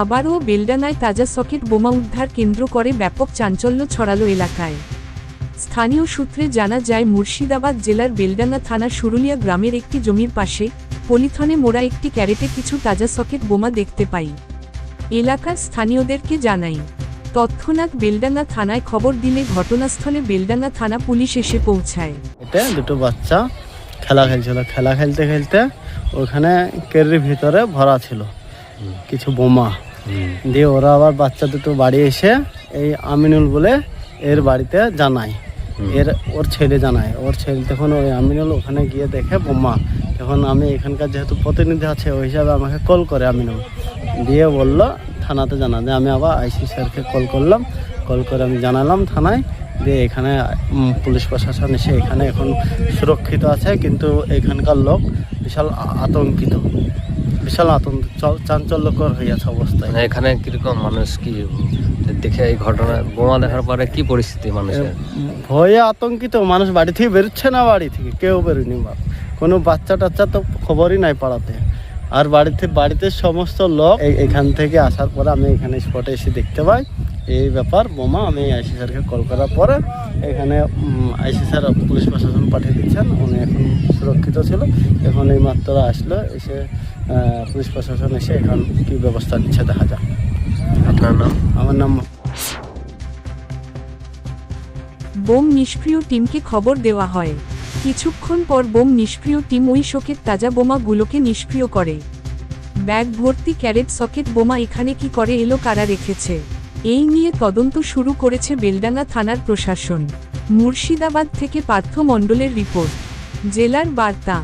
আবারও বেলডানায় তাজা সকেট বোমা উদ্ধার কেন্দ্র করে ব্যাপক চাঞ্চল্য ছড়ালো এলাকায়। স্থানীয় সূত্রে জানা যায়, মুর্শিদাবাদ জেলার বেলডাঙ্গা থানার সুরুলিয়া গ্রামের একটি জমির পাশে পলিথনে মোড়া একটি ক্যারেটে কিছু তাজা সকেট বোমা দেখতে পাই। এলাকার স্থানীয়দেরকে জানাই, তৎক্ষণাৎ বেলডাঙ্গা থানায় খবর দিলে ঘটনাস্থলে বেলডাঙ্গা থানা পুলিশ এসে পৌঁছায়। এতে দুটো বাচ্চা, খেলা খেলছিল। খেলা খেলতে খেলতে ওখানে কেরির ভিতরে ভরা ছিল। কিছু বোমা। দিয়ে ওরা আবার বাচ্চা দুটো বাড়ি এসে এই আমিনুল বলে এর বাড়িতে জানায়। এর, ওর ছেলে জানায়। ওর ছেলে তখন ওই আমিনুল ওখানে গিয়ে দেখে বোমা। তখন আমি এখানকার যেহেতু প্রতিনিধি আছে, ওই হিসাবে আমাকে কল করে আমিনুল। দিয়ে বলল, থানাতে জানা। দিয়ে আমি আবার আইসি স্যারকে কল করলাম। কল করে আমি জানালাম থানায়। দিয়ে এখানে পুলিশ প্রশাসন এসে এখানে এখন সুরক্ষিত আছে, কিন্তু এখানকার লোক বিশাল আতঙ্কিত। বিশাল আতঙ্ক চাঞ্চল্যকর হয়ে আছে অবস্থায়। মানে এখানে কীরকম মানুষ কি দেখে এই ঘটনা বোমা দেখার পরে কি পরিস্থিতি মানুষের? ভয়ে আতঙ্কিত মানুষ বাড়ি থেকে বেরোচ্ছে না বাড়ি থেকে কেউ বেরোয়নি কোনো বাচ্চা টাচ্চা তো খবরই নাই পাড়াতে। আর বাড়িতে বাড়িতে সমস্ত লোক এই- এখান থেকে আসার পরে আমি এখানে স্পটে এসে দেখতে পাই। এই ব্যাপার বোমা আমি আইসি স্যারকে কল করার পরে এখানে আইসি স্যার পুলিশ প্রশাসন পাঠিয়ে দিচ্ছেন। উনি এখন সুরক্ষিত ছিল। এখন এই মাত্র আসলো এসে পুলিশ প্রশাসন এসে এখন কি ব্যবস্থা নিচ্ছে দেখা যাক। আপনার নাম? আমার নাম বোম নিষ্ক্রিয় টিমকে খবর দেওয়া হয়। কিছুক্ষণ পর বোম নিষ্ক্রিয় টিম ওই শোকের তাজা বোমাগুলোকে নিষ্ক্রিয় করে। ব্যাগ ভর্তি ক্যারেট সকেট বোমা এখানে কি করে এলো কারা রেখেছে? এই নিয়ে তদন্ত শুরু করেছে বেলডাঙ্গা থানার প্রশাসন। মুর্শিদাবাদ থেকে পার্থ মণ্ডলের রিপোর্ট। জেলার বার্তা।